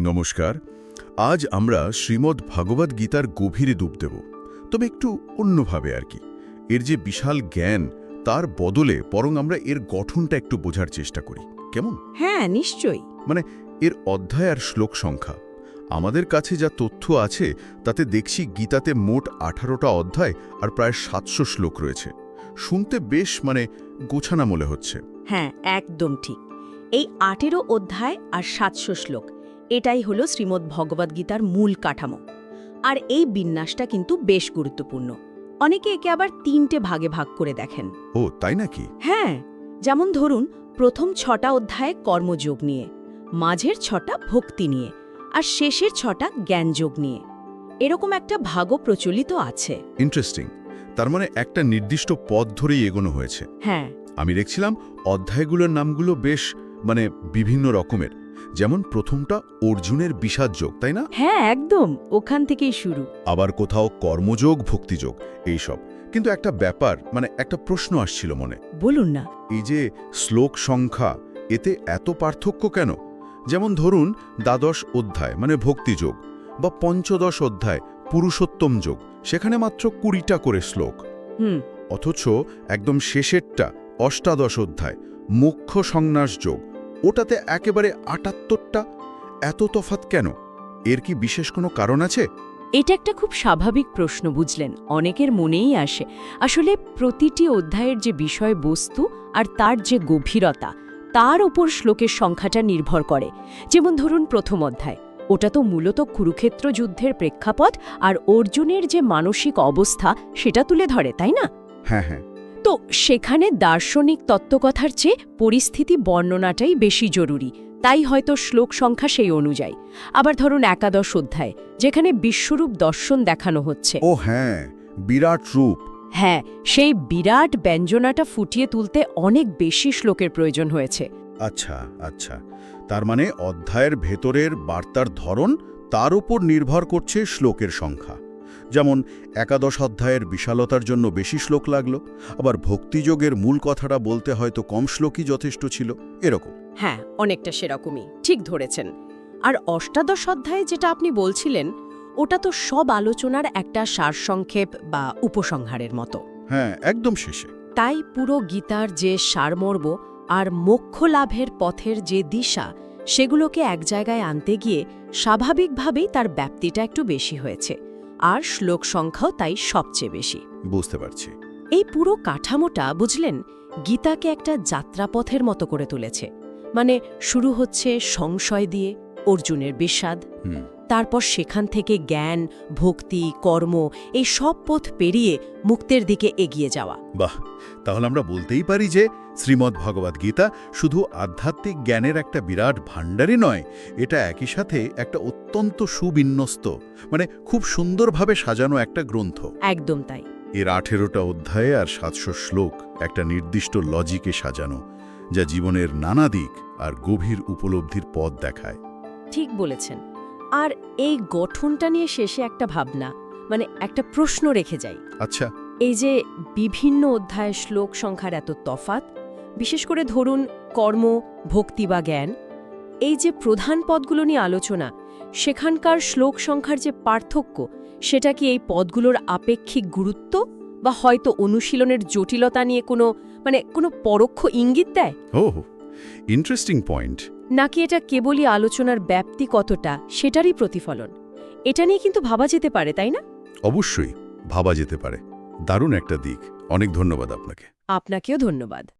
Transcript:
নমস্কার। আজ আমরা শ্রীমদ্ ভাগবত গীতার গভীরে ডুব দেব। তবে একটু অন্যভাবে আর কি। এর যে বিশাল জ্ঞান তার বদলে বরং আমরা এর গঠনটা একটু বোঝার চেষ্টা করি। কেমন? হ্যাঁ নিশ্চয়ই। মানে এর অধ্যায় আর শ্লোক সংখ্যা। আমাদের কাছে যা তথ্য আছে তাতে দেখছি গীতাতে মোট আঠারোটা অধ্যায় আর প্রায় সাতশো শ্লোক রয়েছে। শুনতে বেশ মানে গোছানা মনে হচ্ছে। হ্যাঁ একদম ঠিক। এই আটেরো অধ্যায় আর সাতশো শ্লোক এটাই হলো শ্রীমদ্ ভগবদ্গীতার মূল কাঠামো। আর এই বিন্যাসটা কিন্তু বেশ গুরুত্বপূর্ণ। অনেকে একে আবার তিনটে ভাগে ভাগ করে দেখেন। ও তাই নাকি? হ্যাঁ যেমন ধরুন প্রথম ছটা অধ্যায়ে কর্মযোগ নিয়ে মাঝের ছটা ভক্তি নিয়ে আর শেষের ছটা জ্ঞানযোগ নিয়ে। এরকম একটা ভাগও প্রচলিত আছে। ইন্টারেস্টিং তার মানে একটা নির্দিষ্ট পথ ধরেই এগোনো হয়েছে। হ্যাঁ। আমি দেখছিলাম অধ্যায়গুলোর নামগুলো বেশ মানে বিভিন্ন রকমের। যেমন প্রথমটা অর্জুনের বিষাদ যোগ তাই না? হ্যাঁ একদম। ওখান থেকেই শুরু। আবার কোথাও কর্মযোগ ভক্তিযোগ এইসব। কিন্তু একটা ব্যাপার মানে একটা প্রশ্ন আসছিল মনে। বলুন না। এই যে শ্লোক সংখ্যা এতে এত পার্থক্য কেন? যেমন ধরুন দ্বাদশ অধ্যায় মানে ভক্তিযোগ বা পঞ্চদশ অধ্যায় পুরুষোত্তম যোগ সেখানে মাত্র কুড়িটা করে শ্লোক। হুম। অথচ একদম শেষেরটা অষ্টাদশ অধ্যায় মুখ্য সংন্যাস যোগ ওটাতে একেবারে আটাত্তরটা। এত তফাত কেন? এর কি বিশেষ কোনো কারণ আছে? এটা একটা খুব স্বাভাবিক প্রশ্ন বুঝলেন? অনেকের মনেই আসে। আসলে প্রতিটি অধ্যায়ের যে বিষয়বস্তু আর তার যে গভীরতা তার ওপর শ্লোকের সংখ্যাটা নির্ভর করে। যেমন ধরুন প্রথম অধ্যায় ওটা তো মূলত কুরুক্ষেত্র যুদ্ধের প্রেক্ষাপট আর অর্জুনের যে মানসিক অবস্থা সেটা তুলে ধরে তাই না? হ্যাঁ হ্যাঁ। তো সেখানে দার্শনিক তত্ত্বকথার চেয়ে পরিস্থিতি বর্ণনাটাই বেশি জরুরি। তাই হয়তো শ্লোক সংখ্যা সেই অনুযায়ী। আবার ধরুন একাদশ অধ্যায় যেখানে বিশ্বরূপ দর্শন দেখানো হচ্ছে। ও হ্যাঁ বিরাট রূপ। হ্যাঁ সেই বিরাট ব্যঞ্জনাটা ফুটিয়ে তুলতে অনেক বেশি শ্লোকের প্রয়োজন হয়েছে। আচ্ছা আচ্ছা। তার মানে অধ্যায়ের ভেতরের বার্তার ধরন তার উপর নির্ভর করছে শ্লোকের সংখ্যা। যেমন একাদশ অধ্যায়ের বিশালতার জন্য বেশি শ্লোক লাগল আবার ভক্তিযোগের মূল কথাটা বলতে হয়তো কম শ্লোকই যথেষ্ট ছিল এরকম। হ্যাঁ অনেকটা সেরকমই ঠিক ধরেছেন। আর অষ্টাদশ অধ্যায়ে যেটা আপনি বলছিলেন ওটা তো সব আলোচনার একটা সারসংক্ষেপ বা উপসংহারের মতো। হ্যাঁ একদম শেষে। তাই পুরো গীতার যে সারমর্ম আর মোক্ষ লাভের পথের যে দিশা সেগুলোকে এক জায়গায় আনতে গিয়ে স্বাভাবিকভাবেই তার ব্যাপ্তিটা একটু বেশি হয়েছে। আর শ্লোক সংখ্যাও তাই সবচেয়ে বেশি। বুঝতে পারছি। এই পুরো কাঠামোটা বুঝলেন গীতাকে একটা যাত্রাপথের মতো করে তুলেছে। মানে শুরু হচ্ছে সংশয় দিয়ে অর্জুনের বিষাদ। তারপর সেখান থেকে জ্ঞান ভক্তি কর্ম এই সব পথ পেরিয়ে মুক্তের দিকে এগিয়ে যাওয়া। বাহ! তাহলে আমরা বলতেই পারি যে শ্রীমদ্ ভগবদ গীতা শুধু আধ্যাত্মিক জ্ঞানের একটা বিরাট ভাণ্ডারই নয় এটা একই সাথে একটা অত্যন্ত সুবিন্যস্ত মানে খুব সুন্দরভাবে সাজানো একটা গ্রন্থ। একদম তাই। এর আঠেরোটা অধ্যায়ে আর সাতশো শ্লোক একটা নির্দিষ্ট লজিকে সাজানো যা জীবনের নানা দিক আর গভীর উপলব্ধির পথ দেখায়। ঠিক বলেছেন। আর এই গঠনটা নিয়ে শেষে একটা ভাবনা মানে একটা প্রশ্ন রেখে যাই। আচ্ছা। এই যে বিভিন্ন অধ্যায় শ্লোক সংখ্যার এত তফাত বিশেষ করে ধরুন কর্ম ভক্তি বা জ্ঞান এই যে প্রধান পদগুলো নিয়ে আলোচনা সেখানকার শ্লোক সংখ্যার যে পার্থক্য সেটা কি এই পদগুলোর আপেক্ষিক গুরুত্ব বা হয়তো অনুশীলনের জটিলতা নিয়ে কোনো মানে কোনো পরোক্ষ ইঙ্গিত দেয়? ও ইন্টারেস্টিং পয়েন্ট নাকি এটা কেবলই আলোচনার ব্যাপ্তি কতটা সেটারই প্রতিফলন? এটা নিয়ে কিন্তু ভাবা যেতে পারে তাই না? অবশ্যই ভাবা যেতে পারে। দারুণ একটা দিক। অনেক ধন্যবাদ আপনাকে। আপনাকেও ধন্যবাদ।